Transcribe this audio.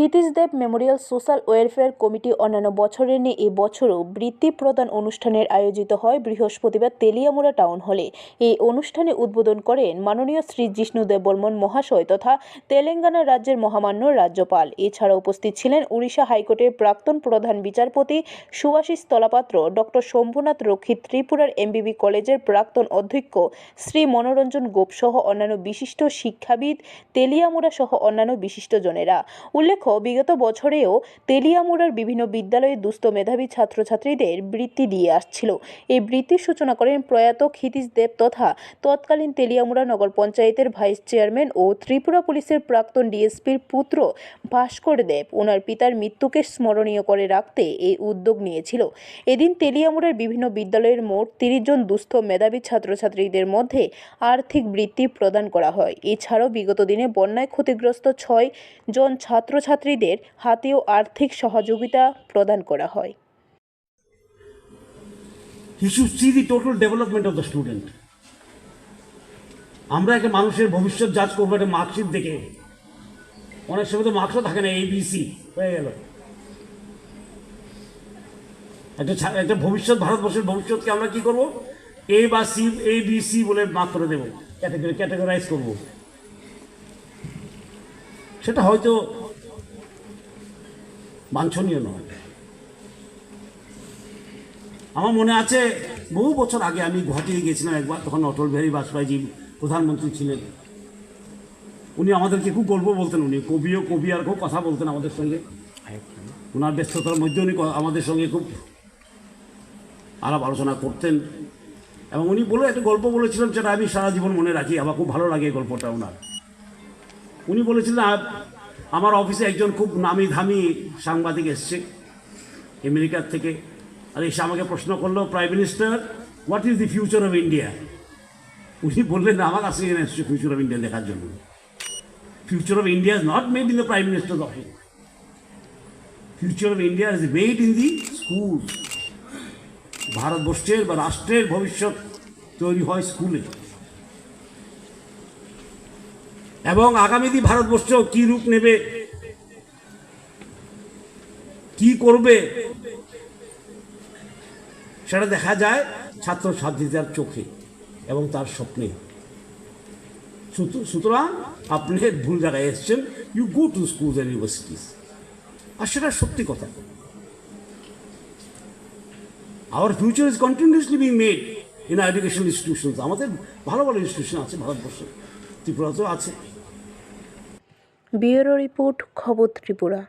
Kshitishdeb memorial social welfare committee অন্যান্য বছরের নিয়ে এবছরও বৃত্তি প্রদান অনুষ্ঠানের আয়োজিত হয় বৃহস্পতিবার তেলিয়ামুড়া টাউন হলে। এই অনুষ্ঠানে উদ্বোধন করেন মাননীয় শ্রী জিষ্ণুদেব বর্মন মহাশয় তথা তেলেঙ্গানা রাজ্যের মহামান্য রাজ্যপাল। এছাড়া উপস্থিত ছিলেন উড়িষ্যা হাইকোর্টের প্রাক্তন প্রধান বিচারপতি সুভাষিস তলাপাত্র, ডক্টর শম্ভুনাথ রক্ষিত ত্রিপুরার এমবিবি কলেজের প্রাক্তন অধ্যক্ষ শ্রী মনোরঞ্জন গোপ সহ অন্যান্য বিশিষ্ট শিক্ষাবিদ, তেলিয়ামুড়া সহ অন্যান্য বিশিষ্টজনেরা উল্লেখ্য বিগত বছরেও তেলিয়ামুড়ার বিভিন্ন বিদ্যালয়ে দুস্থ মেধাবী ছাত্রছাত্রীদের বৃত্তি দিয়ে আসছিল। এই বৃত্তির সূচনা করেন প্রয়াত ক্ষিতীশ দেব তথা তৎকালীন তেলিয়ামুড়া নগর পঞ্চায়েতের ভাইস চেয়ারম্যান ও ত্রিপুরা পুলিশের প্রাক্তন ডিএসপির পুত্র ভাস্কর দেব। ওনার পিতার মৃত্যুকে স্মরণীয় করে রাখতে এই উদ্যোগ নিয়েছিল। এদিন তেলিয়ামুড়ার বিভিন্ন বিদ্যালয়ের মোট তিরিশ জন দুস্থ মেধাবী ছাত্রছাত্রীদের মধ্যে আর্থিক বৃত্তি প্রদান করা হয়। এছাড়াও বিগত দিনে বন্যায় ক্ষতিগ্রস্ত ছয় জন ছাত্রছাত্রীদের হাতেও আর্থিক সহযোগিতা প্রদান করা হয়। He should see the total development of আমরা একটা মানুষের ভবিষ্যৎ জাজ করব, একটা মার্কশিট দেখে। অনেক সময় তো মার্কসও থাকে না এবিসি হয়ে গেল। একটা একটা ভবিষ্যৎ, ভারতবর্ষের ভবিষ্যৎকে আমরা কি করব? এ বা সি এ বি সি বলে মার্ক করে দেবো। ক্যাটাগরি ক্যাটাগরাইজ করব। সেটা হয়তো বাঞ্ছনীয় নয়। আমার মনে আছে, বহু বছর আগে আমি গুয়াহাটিতে গিয়েছিলাম একবার, তখন অটল বিহারী বাজপেয়ীজি প্রধানমন্ত্রী ছিলেন। উনি আমাদেরকে খুব গল্প বলতেন উনি, কবিও কবি আর খুব কথা বলতেন আমাদের সঙ্গে। ওনার ব্যস্ততার মধ্যে উনি আমাদের সঙ্গে খুব আলাপ আলোচনা করতেন। এবং উনি বলে একটা গল্প বলেছিলেন সেটা আমি সারা জীবন মনে রাখি, আমার খুব ভালো লাগে গল্পটা ওনার উনি বলেছিলেন "আ- আমার অফিসে একজন খুব নামি ধামি সাংবাদিক এসছে আমেরিকার থেকে। আর এসে আমাকে প্রশ্ন করল prime minister what is the future of India উনি বললেন, আমার কাছে এসছে ফিউচার অফ ইন্ডিয়া দেখার জন্য। Future of India is not made in the prime minister office future of India is made in the school ভারতবর্ষের বা রাষ্ট্রের ভবিষ্যৎ তৈরি হয় স্কুলে এবং আগামী দিন ভারতবর্ষ কি রূপ নেবে? কি করবে? সেটা দেখা যায় ছাত্র ছাত্রীদের চোখে এবং তার স্বপ্নে। সুতরাং আপনি ভুল জায়গায় এসছেন। You go to school universities আর সেটা সত্যি কথা। Our future is continuously being made in education institution আমাদের ভালো ভালো ইনস্টিটিউশন আছে ভারতবর্ষে। ত্রিপুরাতেও আছে। ব্যুরো রিপোর্ট খবর ত্রিপুরা।